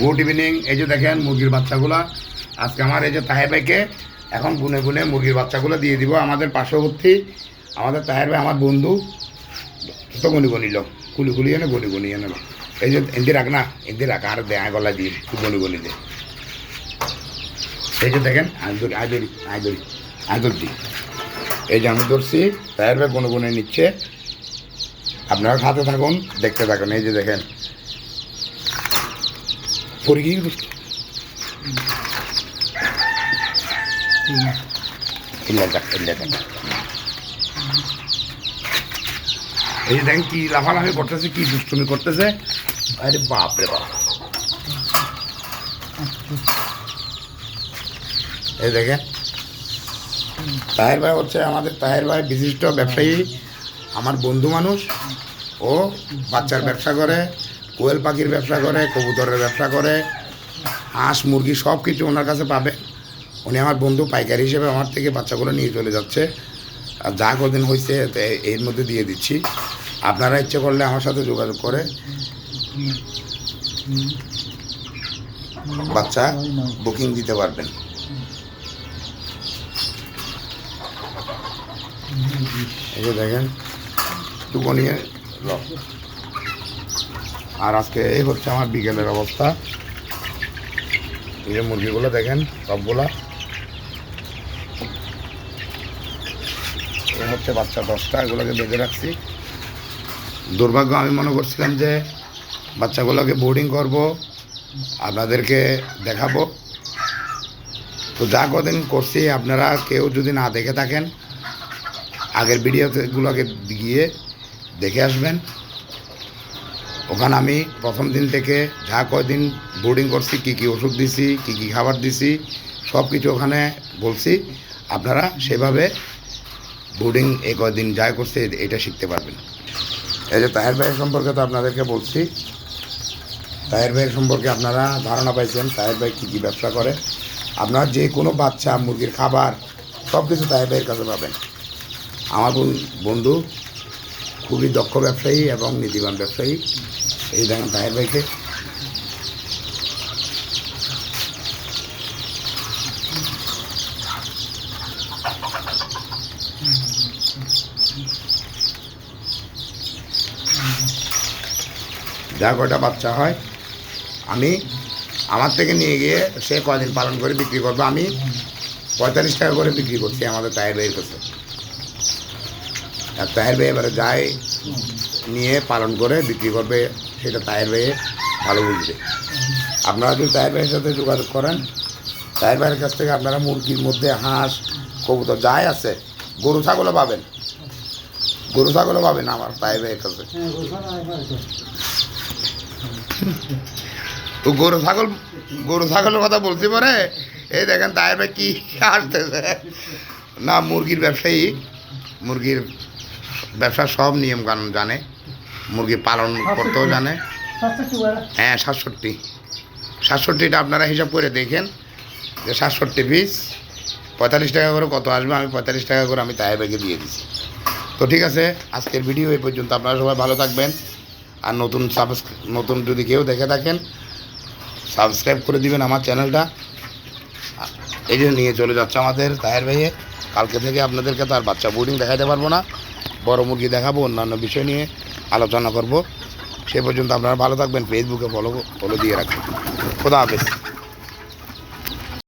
Good evening এই যে দেখেন মুরগির বাচ্চাগুলা। আজকে আমার এই যে তাহের ভাইকে এখন গুনে গুনে মুরগির বাচ্চাগুলো দিয়ে দিব আমাদের পার্শ্ববর্তী। আমাদের তাহের ভাই আমার বন্ধু। তো গনি গনিল কুলি কুলি এনে গনি গনি এনে এই যে এন্দি রাখ না এন্দি রাখ আর দেয়া গলা দিয়ে তুই গনি গনি দে। এই যে দেখেন ধরি আয় ধরি আয় ধরছি এই যে আমি ধরছি তাহের ভাই গনে গনে নিচ্ছে। আপনারা খাতে থাকুন, দেখতে থাকুন, এই যে দেখেন। যাক এই দেখেন কি লাফালাফি করতেছে, কি দুষ্টুমি করতেছে। আরে বাপ রে বাপ। এই দেখেন। তাহের ভাই হচ্ছে আমাদের, তাহের ভাই বিশিষ্ট ব্যবসায়ী। আমার বন্ধু মানুষ, ও বাচ্চার ব্যবসা করে, কোয়েল পাখির ব্যবসা করে, কবুতরের ব্যবসা করে, হাঁস, মুরগি সব কিছু ওনার কাছে পাবে। উনি আমার বন্ধু, পাইকারি হিসেবে আমার থেকে বাচ্চাগুলো নিয়ে চলে যাচ্ছে। আর যা কদিন হয়েছে এর মধ্যে দিয়ে দিচ্ছি। আপনারা ইচ্ছে করলে আমার সাথে যোগাযোগ করে। বাচ্চা বুকিং দিতে পারবেন। এই যে দেখেন টুকু নিয়ে ল। আর আজকে এই হচ্ছে আমার বিকেলের অবস্থা। এই যে মুরগিগুলো দেখেন, সবগুলা। এই হচ্ছে বাচ্চা দশটা, এগুলোকে বেঁধে রাখছি। দুর্ভাগ্য, আমি মনে করছিলাম যে বাচ্চাগুলোকে বোর্ডিং করব, আপনাদেরকে দেখাবো। তো যা কদিন করছি, আপনারা কেউ যদি না দেখে থাকেন, আগের ভিডিওগুলোকে গিয়ে দেখে আসবেন। ওখানে আমি প্রথম দিন থেকে যা কয়দিন বোর্ডিং করছি, কী কী ওষুধ দিছি, কী কী খাবার দিছি সব কিছু ওখানে বলছি। আপনারা সেভাবে বোর্ডিং এ কয়দিন যা করছে, এটা শিখতে পারবেন। এই যে তাহের ভাইয়ের সম্পর্কে তো আপনাদেরকে বলছি। তাহের ভাইয়ের সম্পর্কে আপনারা ধারণা পাইছেন, তাহের ভাই কী কী ব্যবসা করে। আপনার যে কোনো বাচ্চা, মুরগির খাবার সব কিছু তাহের ভাইয়ের কাছে পাবেন। আমার বন- বন্ধু খুবই দক্ষ ব্যবসায়ী এবং নীতিবান ব্যবসায়ী। এই দেখেন তাহের ভাইকে যা কটা বাচ্চা হয়, আমি আমার থেকে নিয়ে গিয়ে সে কয়দিন পালন করে বিক্রি করবে, আমি পঁয়তাল্লিশ টাকা করে বিক্রি করছি আমাদের তাহের ভাইয়ের কাছে। আর তাহের ভাই এবারে যায় নিয়ে পালন করে বিক্রি করবে সেটা তাহের ভাইয়ে ভালো বুঝবে। আপনারা যদি তাহের ভাইয়ের সাথে যোগাযোগ করেন তাহের ভাইয়ের কাছ থেকে আপনারা মুরগির মধ্যে হাঁস কবুতর যাই আছে গরু ছাগলও পাবেন। গরু ছাগলও পাবেন আমার তাহের ভাইয়ের কাছে। তো গরু ছাগল গরু ছাগলের কথা বলতে পারে এই দেখেন তাহের ভাই কি আসতেছে না মুরগির ব্যবসায়ী মুরগির ব্যবসার সব নিয়ম কানুন জানে মুরগি পালন করতেও জানে। হ্যাঁ সাতষট্টি। সাতষট্টিটা আপনারা হিসাব করে দেখেন যে সাতষট্টি পিস পঁয়তাল্লিশ টাকা করে কত আসবে আমি পঁয়তাল্লিশ টাকা করে আমি তাহের ভাইকে দিয়ে দিচ্ছি তো ঠিক আছে আজকের ভিডিও এই পর্যন্ত আপনারা সবাই ভালো থাকবেন। আর নতুন সাবস্ক্রাইব নতুন যদি কেউ দেখে থাকেন সাবস্ক্রাইব করে দিবেন আমার চ্যানেলটা। এই যে নিয়ে চলে যাচ্ছে আমাদের তাহের ভাইয়ে কালকে থেকে আপনাদেরকে তার বাচ্চা বোর্ডিং দেখাতে পারব না। বড় মুরগি দেখাবো, অন্যান্য বিষয় নিয়ে আলোচনা করব। সে পর্যন্ত আপনারা ভালো থাকবেন ফেসবুকে ফলো ফলো দিয়ে রাখবেন খোদা হাফেজ।